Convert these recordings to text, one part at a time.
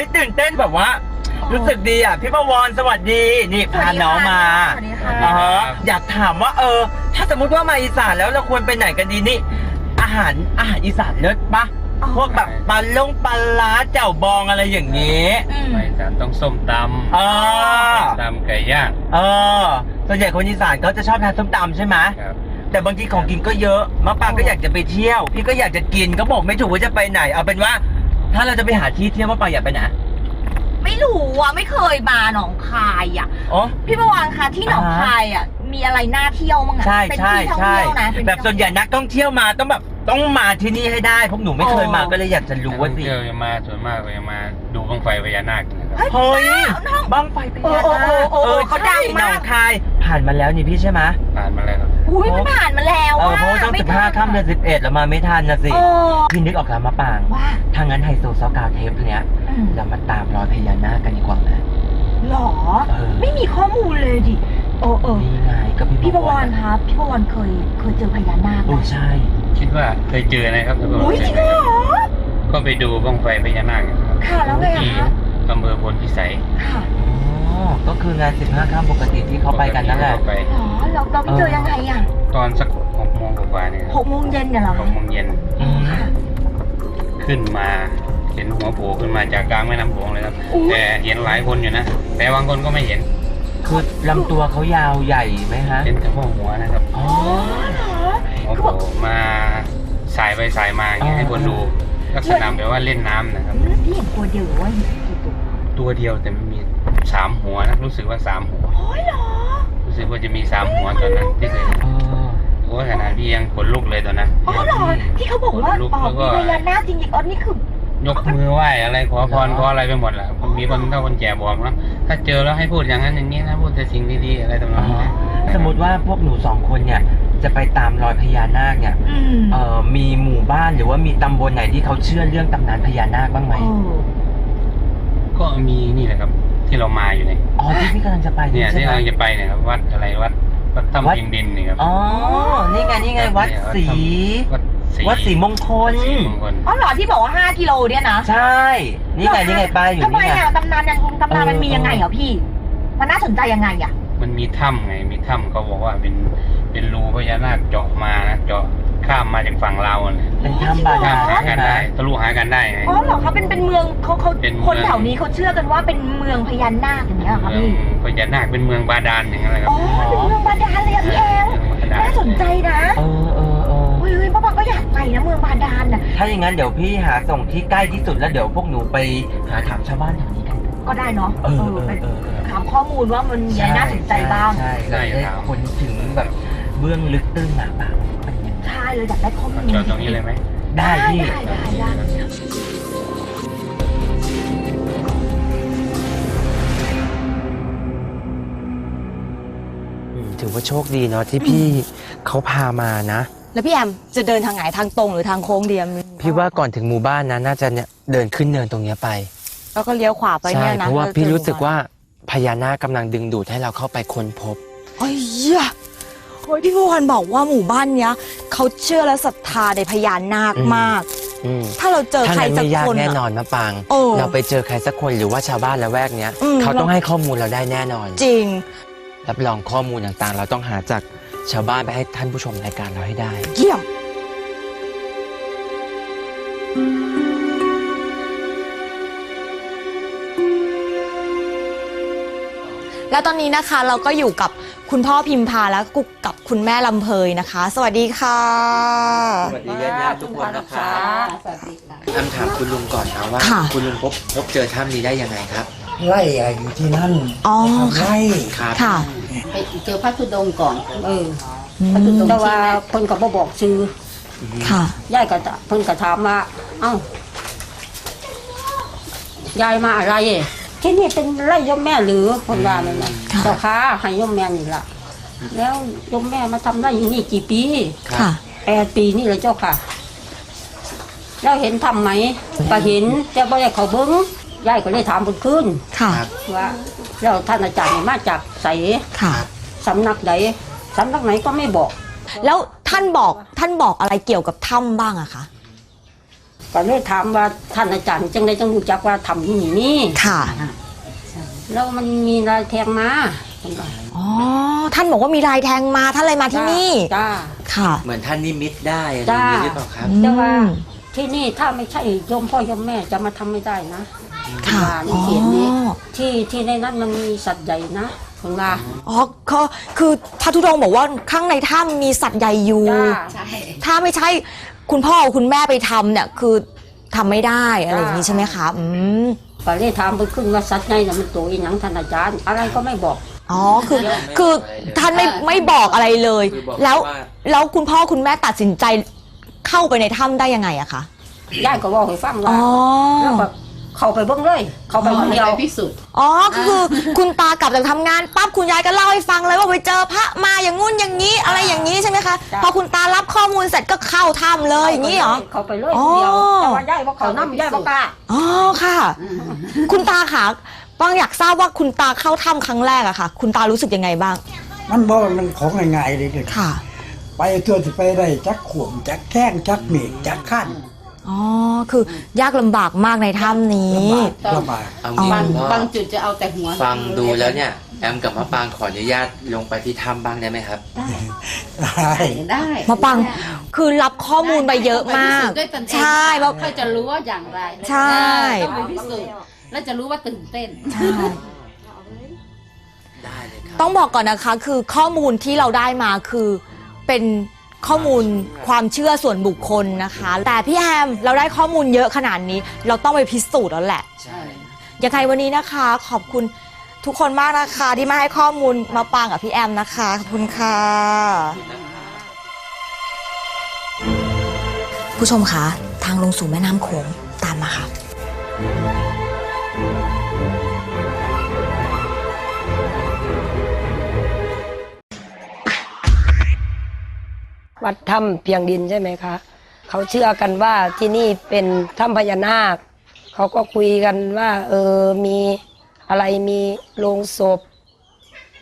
เฮ้ยตื่นเต้นแบบว่า รู้สึกดีอะพี่ประวรสวัสดี นี่พาน้องมาสวัสดีค่ะ อ่าฮะอยากถามว่าเออ ถ้าสมมติว่ามาอีสานแล้วเราควรไปไหนกันดีนี่ อาหารอาหารอีสานเลิศปะพวกแบบปลาลงปลาล้าเจ่วบองอะไรอย่างนี้อืม ไปจานต้องส้มตเออำตำไก่ย่างเออส่วนใหญ่คนอีสานเขาจะชอบทานส้มตำใช่ไหม ครับ แต่บางทีของกินก็เยอะมะปางก็อยากจะไปเที่ยว พี่ก็อยากจะกินก็บอกไม่ถูกว่าจะไปไหน เอาเป็นว่า ถ้าเราจะไปหาที่เที่ยวมะปางอยากไปไหนไม่รู้อะไม่เคยมาหนองคายอะ อ๋อ พี่ประวานคะที่หนองอ่าฮะ คายอะมีอะไรน่าเที่ยวมั้งอะใช่เป็นใช่ที่ท่องใช่เที่ยวนะเป็แบบส่วนใหญ่นักท่องเที่ยวมาต้องแบบต้องมาที่นี่ให้ได้พวกหนูไม่เคยมาก็เลยอยากจะรู้ว่าสินักท่องเที่ยวจะมาส่วนมากก็จะมาดูบังไฟพญานาคนะครับ เฮ้ยเฮ้ยน้องบ้างไฟพเอญาอเอนาอคเออเออเขาดังใช่หนมาอกงคาย ผ่านมาแล้วนี่พี่ใช่ไหมผ่านมาแล้วครับอุ้ยมันผ่านมาแล้วเอออะเพราะว่าต้องไม่สิบห้าทันค่ำเดือนสิบเอ็ดเรามาไม่ทันนะสิเออพี่นึกออกแล้วมาปางว่าถ้างั้นไฮโซซอกาวเทปเนี้ยอืมเรามาตามรอยพญานาคกันดีกว่าไหมหรอเออไม่มีข้อมูลเลยดิเออเออนี่ไงก็พี่พี่ประวานครับพี่ประวานเคยเคยเจอพญานาคไหโอ้มใช่ คิดว่าเคยเจอนะครับแล้วก็อุ้ยจริงเหรอก็ไปดูบังไฟพญานาคนะครับค่ะแล้วไงที่อะคะ อำเภอพลพิสัยค่ะอ๋อก็คืองาน15ค่ำปกติที่เขาไปกันนั่นแหละเข้าไปหรอเราเราไปเจอยังไงอะตอนสักหกโมงกว่าๆเนี่ยหกโมงเย็นเนี่ยเหรอหคะกโมงเย็นอืม ค่ะ ขึ้นมา เห็นหัวโผล่ขึ้นมาจากกลางแม่น้ำโขงเลยครับ อุ๊ย แต่เห็นหลายคนอยู่นะ แต่บางคนก็ไม่เห็น คือลำตัวเขายาวใหญ่ไหมฮะ เห็นแต่พวกหัวนะครับอ๋อ อ๋อเหรอ หัวโผล่มาสายไปสายมาอย่างเงี้ยอ๋อให้คนดู ลักษณะแบบว่าเล่นน้ำนะครับ พี่เห็นตัวเดียวหรือว่าเห็นกี่ ตัวตัวเดียวแต่มันมีสามหัวนะรู้สึกว่าสามหัว โอ้ยเหรอ รู้สึกว่าจะมีสามหัวตอนนั้นที่เคยเห็นเออโอ้ขนาดพี่ยังขนลุกเลยตอนนั้น อ๋อเหรอที่เขาบอกว่าลุกอ๋อแล้วก็ มีพญานาคจริงๆอ๋อนี่คือยกมือไหว้อะไรขอพรขออะไรไปหมดแหละมีคนเฒ่าคนแก่บอกนะถ้าเจอแล้วให้พูดอย่างนั้นอย่างนี้นะพูดแต่สิ่งดีๆอะไรตรงอ๋นั้นอนะสมมติว่าพวกหนูสองคนเนี่ย จะไปตามรอยพญานาคเนี่ยอืมเอ่อมีหมู่บ้านหรือว่ามีตำบลไหนที่เขาเชื่อเรื่องตำนานพญานาคบ้างไหมเออ ก็มีนี่แหละครับ ที่เรามาอยู่เนี่ยอ๋อที่พี่กำลังจะไปเนี่ยใช่ที่ไหมเราจะไปเนี่ยครับวัดอะไรวัดวัดวัดถ้ำพิงดินนี่ครับอ๋อนี่ไงนี่ไงวัดศรีวัดศรีวัดศรีมงคลศรีมงคลอ๋อเหรอที่บอกว่า5กิโลเนี่ยนะใช่ นี่ไงนี่ไงป้ายอยู่ทำไมนี่ไงอะตำนานยังตำนานมันมียังไงเหรอพี่ มันน่าสนใจยังไงอะ มันมีถ้ำไงมีถ้ำเขาบอกว่าเป็นเป็นรูพญานาคเจาะมานะเจาะ ข้ามมาจากฝั่งลาวน่ะเป็นถ้ำบาข้าดามลหาใช่กันไหมได้ทะลุหากันได้ไง อ๋อเหรอเขาเป็นเป็นเมืองเขาเขาเป็นเมือง คนแถวนี้เขาเชื่อกันว่าเป็นเมืองพญานาคอย่างเงี้ยเหรอค่ะเมืองพี่พญานาคเป็นเมืองบาดาลอย่างนั้นแหละครัอ๋บอเป็นเมืองบาดาลเลยอะพี่แอลเมืองบาดาลน่าสนใจนะเออเออเออเฮ้ยเฮ้ยป้าปังก็อยากไปนะเมืองบาดาลน่ะถ้าอย่างนั้นเดี๋ยวพี่หาส่งที่ใกล้ที่สุดแล้วเดี๋ยวพวกหนูไปหาถามชาวบ้านแถวนี้กันก็ได้เนาะเออเออไปเออเออถามข้อมูลว่ามันมีอะไรน่าสนใจบ้าง ใช่ใช่เราจะได้คนถึงแบบเบื้องลึกตื้นหนาบาง เป็นยังไงใช่เลยอยากได้ข้อมูลจอดตรงนี้เลยไหมได้พี่ ได้ได้ได้อืมถือว่าโชคดีเนาะที่พี่เขาพามานะ แล้วพี่แอมจะเดินทางไหนทางตรงหรือทางโค้งเดียมพี่ว่าก่อนถึงหมู่บ้านนะน่าจะเนี่ยเดินขึ้นเนินตรงเนี้ยไป แล้วก็เลี้ยวขวาไปใช่เนี่ยนะเพราะว่าแล้พี่จอรู้สึกหมู่บ้นว่าพญานาคกำลังดึงดูดให้เราเข้าไปค้นพบเฮ้ย เหี้ยโอ้ยพี่พวันบอกว่าหมู่บ้านเนี้ยเขาเชื่อและศรัทธาในพญานาคอืมมาก อืมถ้าเราเจอถ้าใครงั้นสักไม่ยากคนแน่อะนอนมะปางเออเราไปเจอใครสักคนหรือว่าชาวบ้านละแวกเนี้ย อืม เขาต้องให้ข้อมูลเราได้แน่นอน จริง รับรองข้อมูลต่างๆ เราต้องหาจากชาวบ้านไปให้ท่านผู้ชมรายการเราให้ได้ เยี่ยม แล้วตอนนี้นะคะเราก็อยู่กับ คุณพ่อพิมพาและกุกกับคุณแม่ลำเพยนะคะ สวัสดีค่ะ สวัสดีญาติๆทุกคนนะคะสวัสดีค่ะคำถามคุณลุงก่อนนะว่าค่ะ คุณลุงพบพบเจอถ้ำนี้ได้ยังไงครับ ไล่อะอยู่ที่นั่นอ๋อไล่ครับ ค่ะ ไปเจอพระธุดงค์ก่อน เอออืมพระธุดงค์แต่ว่าเพิ่นก็บ่บอกชื่อค่ะ ยายก็จะเพิ่นก็ถามว่า เอ้ายายมาอะไร ที่นี่เป็นไร่ยมแม่หรือคนว่านั่นน่ะค่ะเจ้าค้าให้ยมแม่นี่ล่ะแล้วยมแม่มาทำไร่อยู่นี่กี่ปีค่ะ แปดปีนี่เลยเจ้าค่ะ แล้วเห็นทำไหมก็เห็นแต่บ่ได้เขาเบิ้งยายก็เลยถามบนขึ้นค่ะครับว่าแล้วท่านอาจารย์นี่มาจากไสค่ะ สำนักใดสำนักไหนก็ไม่บอก แล้วท่านบอกท่านบอกอะไรเกี่ยวกับถ้ำบ้างอะคะ ก็เลยถามว่าท่านอาจารย์จังได้จังรู้จักว่าทำอยู่นี่นี่ค่ะ แล้วมันมีรายแทงมาเพิ่นว่าอ๋อ ท่านบอกว่ามีลายแทงมาท่านเลยมาที่นี่ จ้า ค่ะ เหมือนท่านนิมิตได้อะไรจ้าอย่างนี้หรือเปล่าครับ แต่ว่า อืม ที่นี่ถ้าไม่ใช่โยมพ่อโยมแม่จะมาทำไม่ได้นะค่ะว่าในเขตนี้ที่ที่ในนั้นมันมีสัตว์ใหญ่นะเพิ่นว่าอ๋อก็คือพระธุดงค์บอกว่าข้างในถ้ำมีสัตว์ใหญ่อยู่ จ้า ถ้าไม่ใช่ คุณพ่อคุณแม่ไปทำเนี่ยคือทำไม่ได้อะไรอย่างนี้ใช่ไหมคะอืมก็เลยถามไปขึ้นว่าสัตว์ใหญ่น่ะมันตัวอีหยังท่านอาจารย์ อะไรก็ไม่บอก อ๋อคือคือท่านไม่ไม่บอกอะไรเลย คือบอกแล้วว่า แล้วคุณพ่อคุณแม่ตัดสินใจเข้าไปในถ้ำได้ยังไงอะคะยายก็บอกให้ฟังอ๋ว่าอแล้วก็ เข้าไปเบิ่งเลย เข้าไปคนเดียว พิสูจน์ อ๋อก็คือคุณตากลับจากทำงานปั๊บคุณยายก็เล่าให้ฟังเลยว่าไปเจอพระมาอย่างงู้นอย่างนี้อะไรอย่างนี้ใช่ไหมคะจ้ะ พอคุณตารับข้อมูลเสร็จก็เข้าถ้ำเลยอย่างนี้เหรอ เข้าไปเลยคนเดียวอ๋อ แต่ว่ายายว่าเขาน้ำยายบอกกล้าอ๋อค่ะ คุณตาค่ะบางอยากทราบว่าคุณตาเข้าถ้ำครั้งแรกอะค่ะ คุณตารู้สึกยังไงบ้างมันบ่มันของง่ายๆเลยเด้อค่ะ ไปตัวสิไปได้จักขวมจักแข้งจักเมฆจักขั้น อ๋อ คือยากลำบากมากในถ้ำนี้ ลำบากลำบากเอางี้บางคุณพ่อบางจุดจะเอาแต่หัวฟังดูแล้วเนี่ย แอมกับมะปางขออนุญาตลงไปที่ถ้ำบ้างได้ไหมครับ ได้ได้มาปัง คือรับข้อมูลไปเยอะมากไปพิสูจน์ด้วยตนเองใช่ว่าค่อยจะรู้ว่าอย่างไรใช่ ต้องไปพิสูจน์แล้วจะรู้ว่าตื่นเต้น ใช่ได้เลยครับต้องบอกก่อนนะคะ คือข้อมูลที่เราได้มาคือเป็น ข้อมูลความเชื่อส่วนบุคคลนะคะ แต่พี่แฮมเราได้ข้อมูลเยอะขนาดนี้ เราต้องไปพิสูจน์แล้วแหละ ใช่ยังไงวันนี้นะคะ ขอบคุณทุกคนมากนะคะที่มาให้ข้อมูลมาปังกับพี่แอมนะคะ ขอบคุณค่ะ ผู้ชมคะทางลงสู่แม่น้ำโขงตามมาค่ะ วัดถ้ำเพียงดินใช่ไหมคะเขาเชื่อกันว่าที่นี่เป็นถ้ำพญานาค เขาก็คุยกันว่า เออมีอะไรมีโลงศพ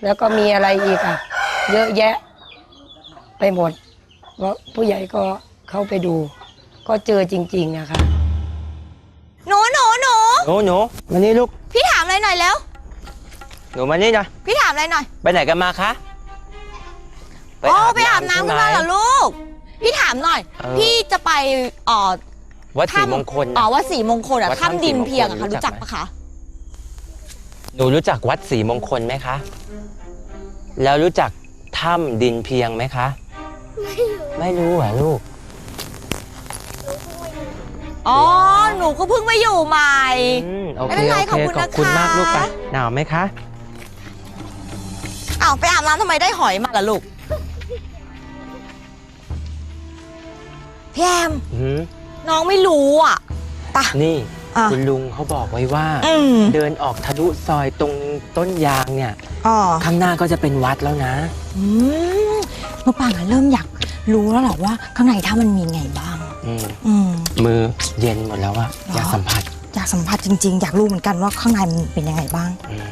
แล้วก็มีอะไรอีกอะเยอะแยะไปหมดเพราะผู้ใหญ่ก็เข้าไปดู ก็เจอจริงๆนะคะหนูหนูหนูหนูหนูมานี่ลูก พี่ถามอะไรหน่อยแล้ว หนูมานี่หน่อยพี่ถามอะไรหน่อย ไปไหนกันมาคะ อ๋อไปอาบน้ำกันมาเหรอลูก พี่ถามหน่อย เออ พี่จะไปเอ่อวัดศรีถ้ำมงคลอ๋อน่ะวัดศรีมงคลอะวัดถ้ำถ้ำดินศรีมงคลเพียงอะค่ะรู้รู้จัจักกไหม ปะคะหนูรู้จักวัดศรีมงคลไหมคะ แล้วรู้จักถ้ำดินเพียงไหมคะ ไม่รู้เหรอลูก อ๋อหนูก็เพิ่งมาอยู่ใหม่ อืมโอไม่เคเป็นไรโอขอบเคคุณขอบคุณนะคะ มากลูกไปหนาวไหมคะ อ้าวไปอาบน้ำทำไมได้หอยมาล่ะลูก พี่แอมอืมน้องไม่รู้อะปะ นี่อะคุณลุงเขาบอกไว้ว่า อืม เดินออกทะลุซอยตรงต้นยางเนี่ยอ๋อข้างหน้าก็จะเป็นวัดแล้วนะ อืมเมื่อปางอะเริ่มอยากรู้แล้วหรอว่า ข้างในถ้ามันมีไงบ้าง อืมอืม มือเย็นหมดแล้วอะหรออยากสัมผัสอยากสัมผัสจริงๆ อยากรู้เหมือนกันว่าข้างในมันเป็นยังไงบ้าง อืม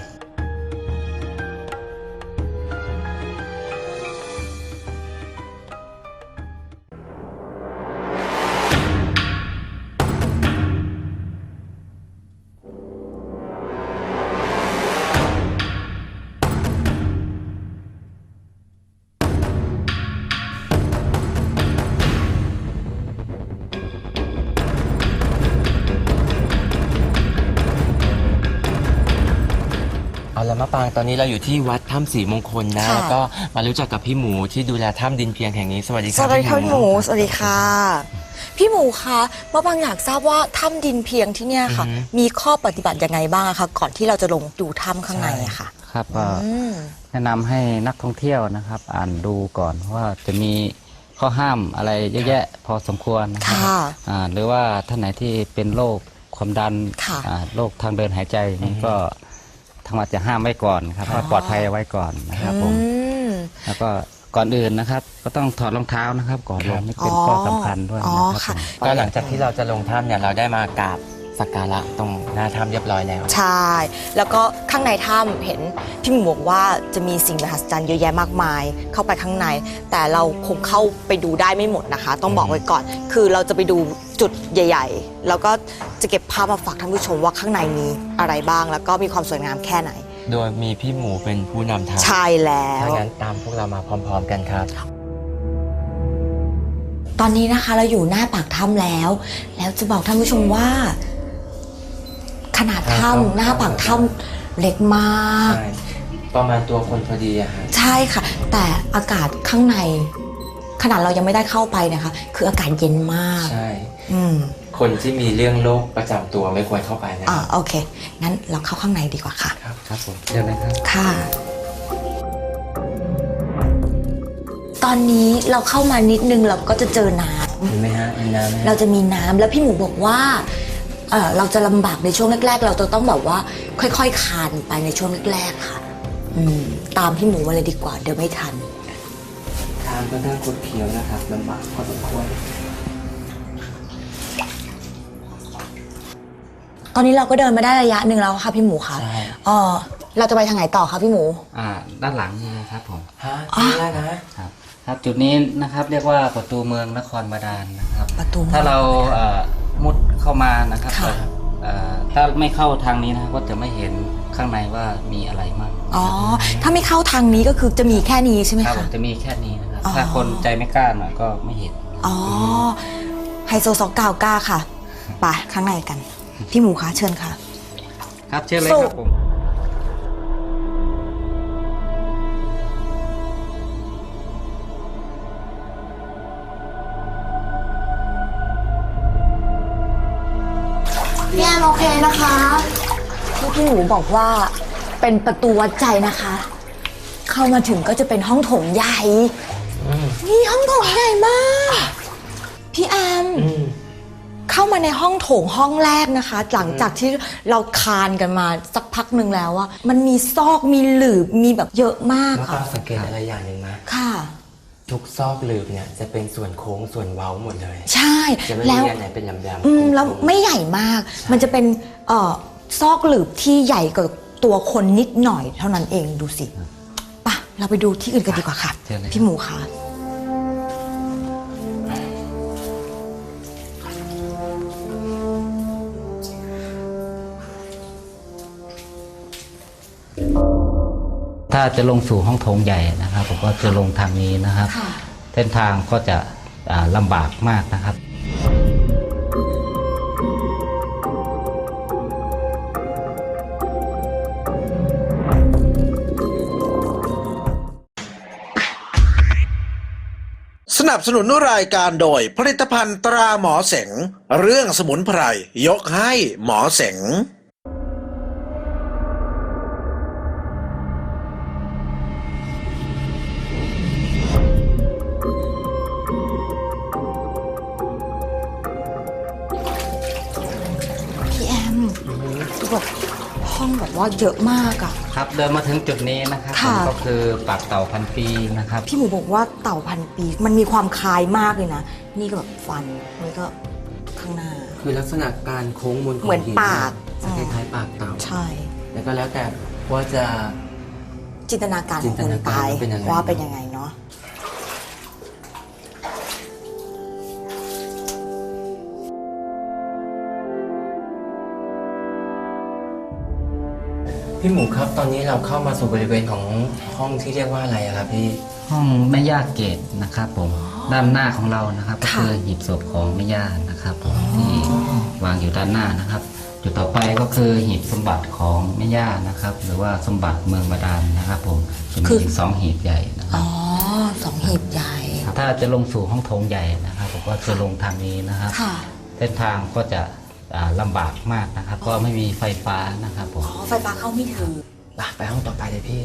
ปางตอนนี้เราอยู่ที่วัดถ้ำศรีมงคลนะค่ะ แล้วก็มารู้จักกับพี่หมูที่ดูแลถ้ำดินเพียงแห่งนี้สวัสดีคสรับวัสดีค่ะพี่หมูสวัสดีค่ะ พี่หมูคะเมื่อบางอยากทราบว่าถ้ำดินเพียงที่เนี่ยค่ะ มีข้อปฏิบัติยังไงบ้างอะคะก่อนที่เราจะลงดูถ้ำข้างในอะค่ะครับก็อืมแนะนำให้นักท่องเที่ยวนะครับ อ่านดูก่อนว่าจะมีข้อห้ามอะไรเยอะแยะพอสมควรนะครัค่ะอ่าหรือว่าท่านไหนที่เป็นโรคความดันค่ะ อ่าโรคทางเดินหายใจนี่ก็ ทางวัดจะห้ามไว้ก่อนครับว่าปลอดภัยเอาไว้ก่อนนะครับผมอืม แล้วก็ก่อนอื่นนะครับ ก็ต้องถอดรองเท้านะครับ ก่อนลงนี่เป็นข้อสำคัญด้วยอ๋อนะครับค่ะผม ก็หลังจากที่เราจะลงถ้ำเนี่ยเราได้มากราบ สักการะตรงหน้าถ้ำเรียบร้อยแล้ว ใช่ แล้วก็ข้างในถ้ำเห็นพี่หมูบอกว่าจะมีสิ่งมหัศจรรย์เยอะแยะมากมาย เข้าไปข้างใน แต่เราคงเข้าไปดูได้ไม่หมดนะคะ ต้องบอกไว้ก่อน คือเราจะไปดูจุดใหญ่ ๆ แล้วก็จะเก็บภาพมาฝากท่านผู้ชมว่าข้างในมีอะไรบ้าง แล้วก็มีความสวยงามแค่ไหน โดยมีพี่หมูเป็นผู้นำทางใช่แล้วถ้างั้นตามพวกเรามาพร้อม ๆ กันครับ ตอนนี้นะคะเราอยู่หน้าปากถ้ำแล้ว แล้วจะบอกท่านผู้ชมว่า ขนาดครับถ้ำหน้าปากถ้ำเล็กมาก ใช่ประมาณตัวคนพอดีอะฮะใช่ค่ะ แต่อากาศข้างใน ขนาดเรายังไม่ได้เข้าไปนะคะ คืออากาศเย็นมาก ใช่ อืมคนที่มีเรื่องโรคประจำตัวไม่ควรเข้าไปนะอ่าโอเค งั้นเราเข้าข้างในดีกว่าค่ะ ครับครับผมเชิญเลยครับ ค่ะ ตอนนี้เราเข้ามานิดนึงเราก็จะเจอน้ำเห็นไหมฮะมีน้ำไหมฮะเราจะมีน้ำแล้วพี่หมูบอกว่า เออเราจะลำบากในช่วงแรก ๆ เราจะต้องแบบว่าค่อย ๆคลานไปในช่วงแรกๆค่ะ อืม ตามพี่หมูมาเลยดีกว่า เดี๋ยวไม่ทัน ทางก็น่างคดเคี้ยวนะครับลำบากพอสมควรตอนนี้เราก็เดินมาได้ระยะหนึ่งแล้วค่ะพี่หมูค่ะใช่เออเราจะไปทางไหนต่อคะพี่หมู อ่าด้านหลังนี่นะครับผมฮะนี่แล้วนะครับครับจุดนี้นะครับเรียกว่าประตูเมืองนครบาดาลนะครับ ประตูถ้าเราเอ่อ มุดเข้ามานะครับค่ะเอ่อถ้าไม่เข้าทางนี้นะครับก็จะไม่เห็นข้างในว่ามีอะไรมั่งอ๋อ ถ้าไม่เข้าทางนี้ก็คือจะมีแค่นี้ใช่ไหมครับผคะ มจะมีแค่นี้นะครับ อ๋อ ถ้าคนใจไม่กล้าหน่อยก็ไม่เห็น อ๋อไฮโซสองเก้าก้าค่ะไปข้างในกัน พี่หมูคะเชิญค่ะ ครับเชิญเลยสู้ครับผม หมูบอกว่าเป็นประตูวัดใจนะคะ เข้ามาถึงก็จะเป็นห้องโถงใหญ่นี่ห้องโถงใหญ่มาก พี่แอมอืมเข้ามาในห้องโถงห้องแรกนะคะ หลังจากที่เราคานกันมาสักพักหนึ่งแล้วอะมันมีซอกมีหลืบมีแบบเยอะมากแล้วก็ค่ะสังเกตอะไรอย่างหนึ่งนะค่ะ ทุกซอกหลืบเนี่ยจะเป็นส่วนโค้งส่วนเว้าหมดเลย ใช่จะไม่แล้มีว อันไหนเป็นลำๆอืมโค้งๆแล้วไม่ใหญ่มาก มันจะเป็นเอ่อ ซอกหลืบที่ใหญ่กว่าตัวคนนิดหน่อยเท่านั้นเองดูสิปะเราไปดูที่อื่นกันดีกว่าค่ะ เชิญเลยพี่หมูคะถ้าจะลงสู่ห้องโถงใหญ่นะครับ ผมก็จะลงทางนี้นะครับ ค่ะ เส้นทางก็จะอ่าลำบากมากนะครับ สนับสนุนรายการโดยผลิตภัณฑ์ตราหมอเสง เรื่องสมุนไพรยกให้หมอเสง พี่แอมดูแบบห้องแบบว่าเยอะมากอะ ครับเดินมาถึงจุดนี้นะครับผค่ะมก็คือปากเต่าพันปีนะครับ พี่หมูบอกว่าเต่าพันปี มันมีความคล้ายมากเลยนะ นี่ก็แบบฟันนี่ก็ข้างหน้า คือลักษณะการโค้งมนของเหมือนปากจะคล้ายๆปากเต่า ใช่ แล้วก็แล้วแต่ว่าจะ จินตนาการของคนจินตนาการตายว่าเป็นยังไงว่าเป็นยังไงเนาะ พี่หมูครับตอนนี้เราเข้ามาสู่บริเวณของห้องที่เรียกว่าอะไรอะครับพี่ห้องแม่ย่าเกตนะครับผมด้านหน้าของเรานะครับก็ค่ะคือหีบศพของแม่ย่านะครับผมที่วางอยู่ด้านหน้านะครับจุดต่อไปก็คือหีบสมบัติของแม่ย่านะครับ หรือว่าสมบัติเมืองบาดาลนะครับผมจะมีถึงสองหีบใหญ่นะครัอ๋บอสองหีบใหญ่ ถ้าจะลงสู่ห้องโถงใหญ่นะครับผมก็จะลงทางนี้นะครับค่ะเส้นทางก็จะ อ่าลำบากมากนะครับ ก็ไม่มีไฟฟ้านะครับผม อ๋อไฟฟ้าเข้าไม่ถึงอะไปห้องต่อไปเลยพี่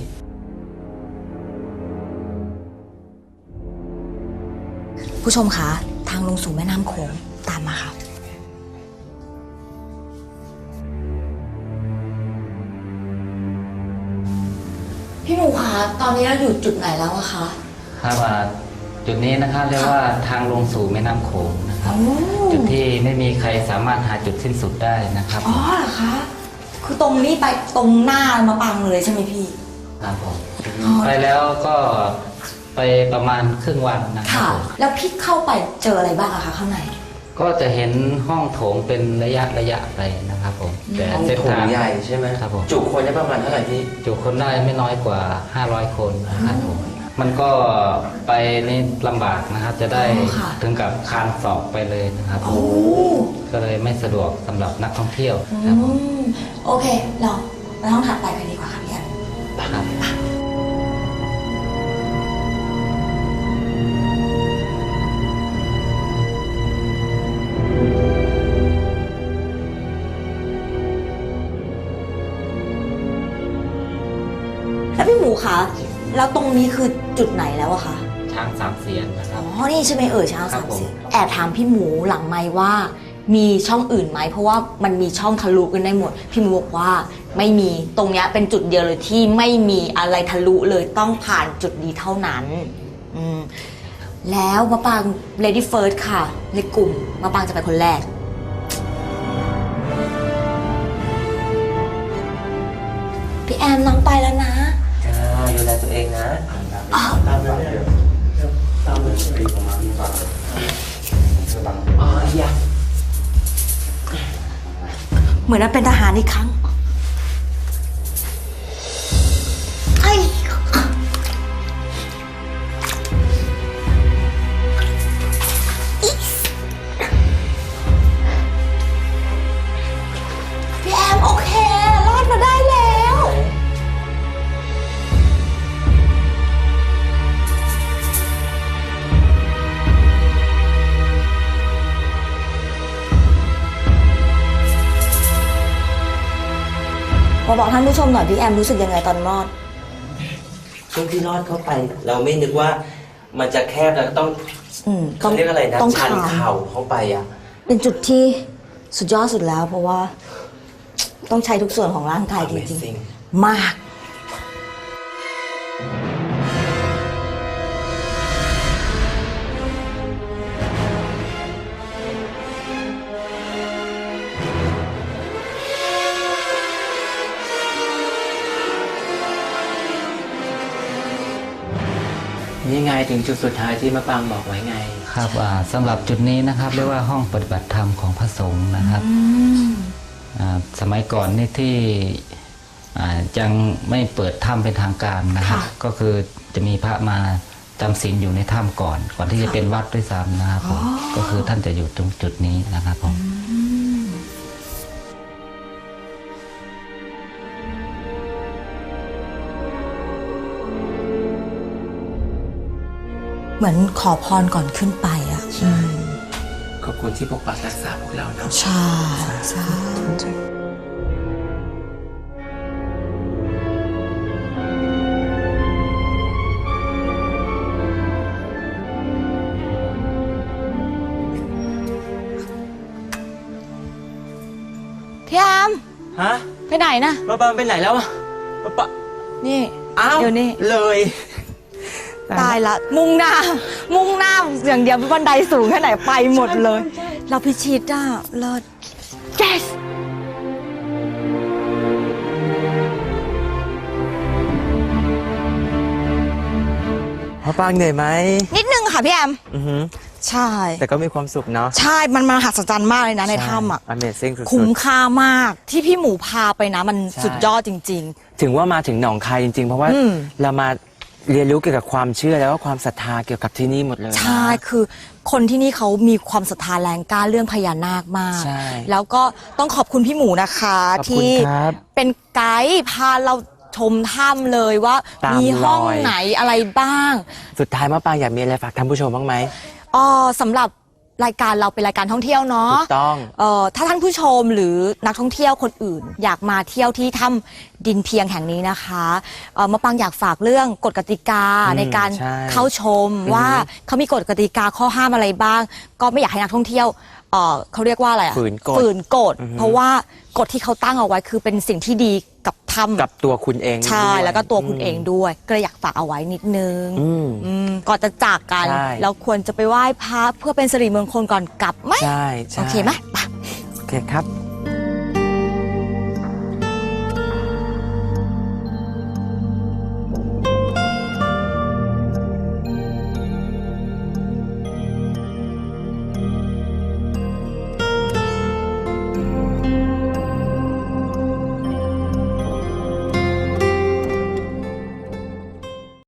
ผู้ชมคะทางลงสู่แม่น้ำโขงตามมาค่ะ พี่หมูคะตอนนี้เราอยู่จุดไหนแล้วอะคะ ครับอ่าจุดนี้นะครับเรียกว่าทางลงสู่แม่น้ำโขงนะ ครับนะครับ จุดที่ไม่มีใครสามารถหาจุดสิ้นสุดได้นะครับอ๋อเหรอคะคือตรงนี้ไปตรงหน้ามาปังเลยใช่ไหมพี่ ครับผมอ๋อ ไปแล้วก็ไปประมาณครึ่งวันนะครับค่ะ ผมแล้วพี่เข้าไปเจออะไรบ้างอะคะข้างใน ก็จะเห็นห้องโถงเป็นระยะระยะไปนะครับผมแต่ห้องเส้นโถทางงใหญ่ใช่ไหมครับผม จุคนได้ประมาณเท่าไหร่พี่ จุคนได้ไม่น้อยกว่า 500 คนนะครับผม มันก็ไปนี่ลำบากนะครับ จะได้อ๋อค่ะ ถึงกับคานศอกไปเลยนะครับ โอ้ก็เลยไม่สะดวกสำหรับนักท่องเที่ยวอืครับผมมโอเค เราไปห้องถัดไปกันดีกว่าค่ะพี่แอมครับ แล้วพี่หมูคะ แล้วตรงนี้คือจุดไหนแล้วอะคะช้างสามเสียนนะครับอ๋อนี่ใช่ไหมเอ่ยช้างครัสาบมผมเสียนแอบถามพี่หมูหลังไม่ว่า มีช่องอื่นไหมเพราะว่ามันมีช่องทะลุกันได้หมด พี่หมูบอกว่าไม่มีตรงเนี้ยเป็นจุดเดียวเลยที่ไม่มีอะไรทะลุเลยต้องผ่านจุดนี้เท่านั้นอืมแล้วมะปาง lady first ค่ะ ในกลุ่มมะปางจะเป็นคนแรก พี่แอมน้องไปแล้วนะ ดูแลตัวเองนะอ้าวตามเลยตามเลยอ๋ออย่าเหมือนนั้นเป็นทหารอีกครั้ง ผู้ชมหน่อยพี่แอมรู้สึกยังไงตอนรอด ช่วงที่รอดเข้าไป เราไม่นึกว่ามันจะแคบแล้วก็ต้องอืมเขาเรียกอะไรนะต้องชันขามเข่าเข้าไปอะ เป็นจุดที่สุดยอดสุดแล้ว เพราะว่า ต้องใช้ทุกส่วนของร่างกายจริง Amazing ๆ มาก ถึงจุดสุดท้ายที่มะปางบอกไว้ไง ครับอ่าสำหรับจุดนี้นะครับเรียกว่าห้องปฏิบัติธรรมของพระสงฆ์นะครับอ่าสมัยก่อนนี่ที่อ่ายังไม่เปิดถ้ำเป็นทางการนะครับ ค่ะ ก็คือจะมีพระมาจำศีลอยู่ในถ้ำก่อน ก่อนที่จะเป็นวัดด้วยซ้ำนะครับผมก็คือท่านจะอยู่ตรงจุดนี้นะครับผม เหมือนขอพรก่อนขึ้นไปอะอืมขอบคุณที่ปกปักรักษาพวกเราเนาะใช่ใช่พี่แอมฮะ ไปไหนนะมะปางไปไหนแล้วอะมะปะนี่ อ้าว เดี๋ยวนี้ เลย ตายละ มุ่งหน้า มุ่งหน้าอย่างเดียวบันไดสูงแค่ไหนไปหมดเลย เราพิชิตอะเลิศ yes มะปางเหนื่อยไหมนิดนึงค่ะพี่แอม อือหือใช่ แต่ก็มีความสุขเนาะ ใช่มันมหัศจรรย์มากเลยนะในถ้ำอะอเมซิ่งสุดคุ้มค่ามากที่พี่หมูพาไปนะ มันใช่ สุดยอดจริงๆถึงว่ามาถึงหนองคายจริงๆ เพราะว่าอืม เรามา เรียนรู้เกี่ยวกับความเชื่อแล้วก็ความศรัทธาเกี่ยวกับที่นี่หมดเลยๆนะ ใช่คือคนที่นี่เขามีความศรัทธาแรงกล้าเรื่องพญานาคมาก ใช่แล้วก็ต้องขอบคุณพี่หมูนะคะ ขอบคุณที่ครับเป็นไกด์พาเราชมถ้ำเลยว่าตามมีห้องรอย ไหนอะไรบ้าง สุดท้ายมะปางอยากมีอะไรฝากท่านผู้ชมบ้างไหม อ๋อสำหรับ รายการเราเป็นรายการท่องเที่ยวเนาะถูกต้องเอ่อถ้าท่านผู้ชมหรือนักท่องเที่ยวคนอื่น อยากมาเที่ยวที่ถ้ำดินเพียงแห่งนี้นะคะเอ่อมะปางอยากฝากเรื่องกฎกติกาอืมในการใช่เข้าชมว่าเขามีกฎกติกาข้อห้ามอะไรบ้าง ก็ไม่อยากให้นักท่องเที่ยวเอ่อเขาเรียกว่าอะไรอะฝืนกฎ ฝืนกฎอือฮึเพราะว่ากฎที่เขาตั้งเอาไว้คือเป็นสิ่งที่ดีกับ ถ้ำกับตัวคุณเองใช่ด้วยแล้วก็ตัวคุณมเองด้วย ก็เลยอยากฝากเอาไว้นิดนึงอืม อืมก่อนจะจากกัน ใช่ เราควรจะไปไหว้พระเพื่อเป็นสิริมงคลก่อนกลับไหมใช่ใช่โอเคไหมไป โอเคครับ